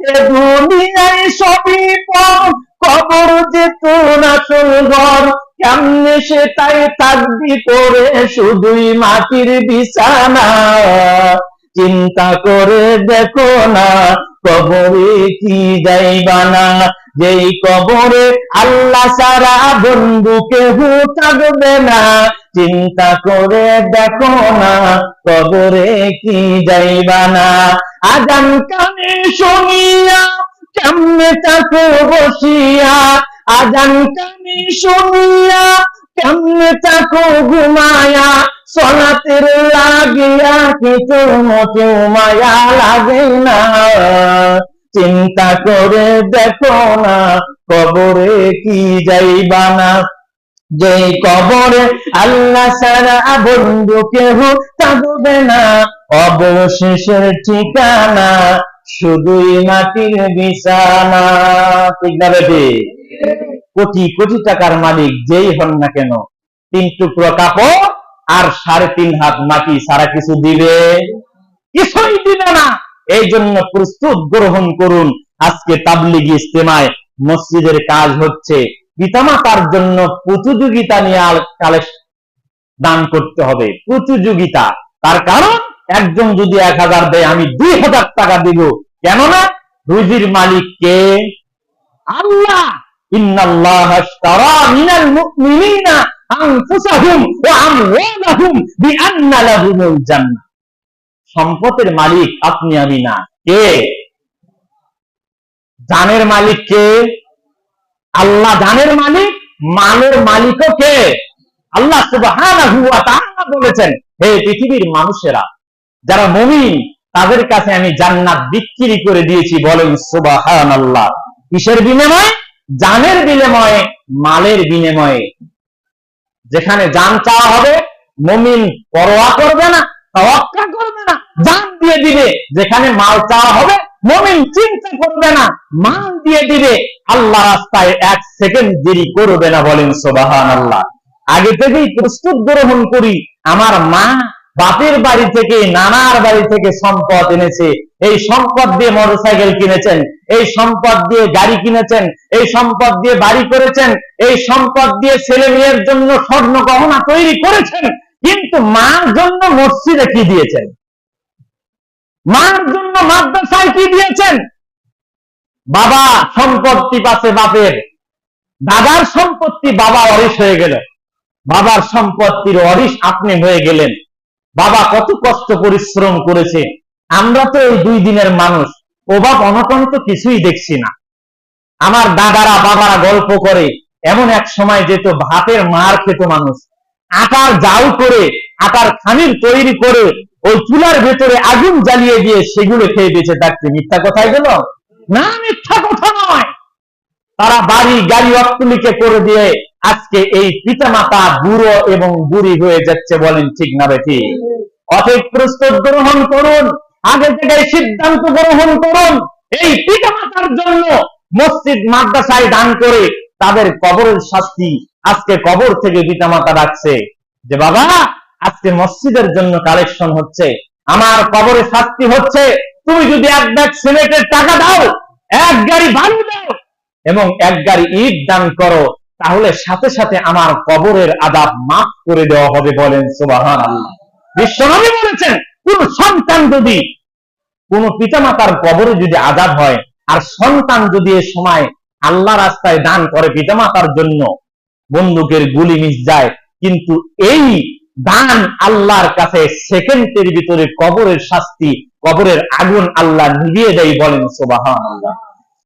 দুনিয়ায় সবই পর কবর যে আসল ঘর, কেমনে সে তাই থাকবি করে শুধুই মাটির বিছানা। চিন্তা করে দেখো না, কবরে কি যাইবানা যেই কবরে আল্লাহ সারা বন্ধু কেহ থাকবে না চিন্তা করে দেখো না, কবরে কি যাইবা না। আজান কানে শুনিয়া, কেমনে থাকো বসিয়া। আজান কানে শুনিয়া, কেমনে থাকো ঘুমায়া। সলাতের লাগিয়া কিছু মোটেও মায়া লাগে না। চিন্তা করে দেখো না, কবরে কি যাইবা না। যে কবরে আল্লাহ সারা বন্ধু কেহ থাকবে না। অবশেষের ঠিকানা শুধুই মাটির বিছানা। ঠিক না কোটি কোটি টাকার মালিক যেই হন না কেন, তিন টুকরো কাপড় আর সাড়ে তিন হাত মাটি সারা কিছু দিবে? কিছুই দিবে না। এই জন্য প্রস্তুত গ্রহণ করুন। আজকে তাবলিগি ইস্তেমায় মসজিদের কাজ হচ্ছে। পিতামাতার জন্য প্রতিযোগিতা নিয়ে কালে দান করতে হবে। প্রতিযোগিতা। তার কারণ, একজন যদি এক হাজার দেয়, আমি দুই হাজার টাকা দিব। কেননা, রুজির মালিক কে? আল্লাহ। সম্পদের মালিক আপনি, আমি না। কে? জানের মালিক কে? আল্লাহ জানের মালিক, মালের মালিকও কে? আল্লাহ বলেছেন, হে পৃথিবীর মানুষেরা, যারা মুমিন, তাদের কাছে আমি জান্নাত বিক্রি করে দিয়েছি বলেন সুবহানাল্লাহ। কিসের বিনিময়ে? জানের বিনিময়ে, মালের বিনিময়ে। যেখানে জান চাওয়া হবে, মমিন পরোয়া করবে না, তাওয়াক্কা করবে না, জান দিয়ে দিবে। যেখানে মাল চাওয়া হবে, মুমিন চিন্তা করবে না, মাল দিয়ে দিবে। আল্লাহ রাস্তায় এক সেকেন্ড দেরি করবে না বলেন সুবহানাল্লাহ। আগে থেকেই প্রস্তুত গ্রহণ করি, আমার মা বাপের বাড়ি থেকে, নানার বাড়ি থেকে সম্পদ এনেছে। এই সম্পদ দিয়ে মোটরসাইকেল কিনেছেন, এই সম্পদ দিয়ে গাড়ি কিনেছেন, এই সম্পদ দিয়ে বাড়ি করেছেন, এই সম্পদ দিয়ে ছেলে মেয়ের জন্য স্বর্ণ গহনা তৈরি করেছেন, কিন্তু মার জন্য মসজিদে কি দিয়েছেন? মার জন্য মাদ্রাসায় কি দিয়েছেন? বাবা সম্পত্তি পাশে বাপের। দাদার সম্পত্তি বাবা অরিস হয়ে গেল। বাবার সম্পত্তির অরিস আপনি হয়ে গেলেন। বাবা কত কষ্ট পরিশ্রম করেছে। আমরা তো এই দুই দিনের মানুষ। অভাব অনটন তো কিছুই দেখছি না। আমার দাদারা বাবারা গল্প করে, এমন এক সময় যেত ভাতের মার খেত মানুষ। আটার জাউ করে, আটার খামির তৈরি করে, ওই চুলার ভেতরে আগুন জ্বালিয়ে দিয়ে সেগুলো খেয়ে বেঁচে থাকছে। মিথ্যা কথাই গেল না মিথ্যা কথা নয়। তারা বাড়ি গাড়ি অট্টলিকে করে দিয়ে আজকে এই পিতামাতা বুড়ো এবং বুড়ি হয়ে যাচ্ছে বলেন ঠিক না বেঠি। প্রস্তুত গ্রহণ করুন, আগে থেকে সিদ্ধান্ত গ্রহণ করুন। এই পিতামাতার জন্য মসজিদ, মাদ্রাসায় দান করে তাদের কবরের শাস্তি আজকে কবর থেকে পিতামাতা ডাকছে যে বাবা, আজকে মসজিদের জন্য কালেকশন হচ্ছে। আমার কবরে শাস্তি হচ্ছে। তুমি যদি এক ব্যাগ সিমেন্টের টাকা দাও, এক গাড়ি বালু দাও এবং এক গাড়ি ইট দান করো, তাহলে সাথে সাথে আমার কবরের আদাব মাফ করে দেওয়া হবে বলেন সুবাহান আল্লাহ বিশ্বনবী বলেছেন, কোন সন্তান যদি কোন পিতামাতার কবরে যদি আজাদ হয়, আর সন্তান যদি এ সময় আল্লাহ রাস্তায় দান করে পিতামাতার জন্য, বন্দুকের গুলি মিস যায়, কিন্তু এই দান আল্লাহর কাছে সেকেন্ডের ভিতরে কবরের শাস্তি, কবরের আগুন আল্লাহ নিভিয়ে দেয় বলেন সোবাহ আল্লাহ